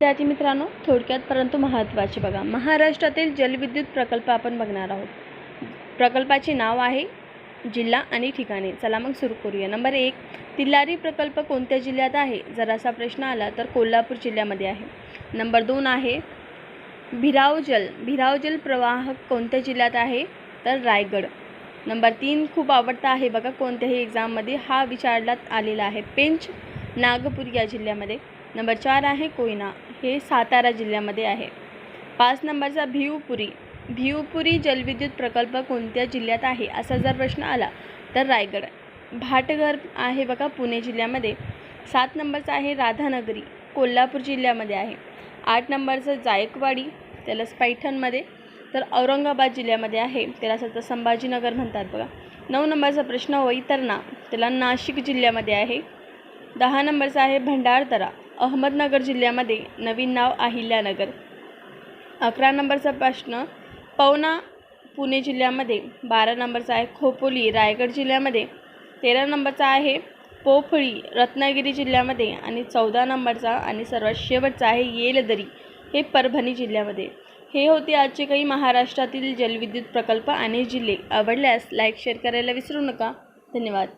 विद्यार्थी मित्रांनो थोडक्यात परंतु महत्त्वाचे बघा. महाराष्ट्रातील जलविद्युत प्रकल्प आपण बघणार आहोत. प्रकल्पाचे नाव आहे जिल्हा आणि ठिकाणे. चला मग सुरू करूया. नंबर एक तिल्लारी प्रकल्प कोणत्या जिल्ह्यात आहे? जर असा प्रश्न आला तर कोल्हापूर जिल्ह्यामध्ये आहे. नंबर दोन आहे भिरावजल भिरावजल प्रवाह कोणत्या जिल्ह्यात आहे? तर रायगड. नंबर तीन खूप आवडता आहे बघा कोणत्याही एक्झाममध्ये हा विचारण्यात आलेला आहे. पेंच नागपूर या जिल्ह्यामध्ये. नंबर चार आहे कोयना. हे सातारा जिल्ह्यामध्ये आहे. पाच नंबरचा भिवपुरी. भिवपुरी जलविद्युत प्रकल्प कोणत्या जिल्ह्यात आहे असा जर प्रश्न आला तर रायगड. भाटघर आहे बघा पुणे जिल्ह्यामध्ये. सात नंबरचा आहे राधानगरी कोल्हापूर जिल्ह्यामध्ये आहे. आठ नंबरचं जायकवाडी त्याला पैठणमध्ये. तर औरंगाबाद जिल्ह्यामध्ये आहे त्याला सध्या संभाजीनगर म्हणतात बघा. नऊ नंबरचा प्रश्न वैतरणा त्याला नाशिक जिल्ह्यामध्ये आहे. दहा नंबरचा आहे भंडारदरा. अहमदनगर जिल्ह्यामध्ये नवीन नाव अहिल्यानगर. अकरा नंबरचा प्रश्न पवना पुणे जिल्ह्यामध्ये बारा नंबरचा आहे. खोपोली रायगड जिल्ह्यामध्ये तेरा नंबरचा आहे. पोफळी रत्नागिरी जिल्ह्यामध्ये आणि चौदा नंबरचा आणि सर्वात शेवटचा आहे येलदरी हे परभणी जिल्ह्यामध्ये. हे होते आजचे काही महाराष्ट्रातील जलविद्युत प्रकल्प आणि जिल्हे. आवडल्यास लाईक शेअर करायला विसरू नका. धन्यवाद.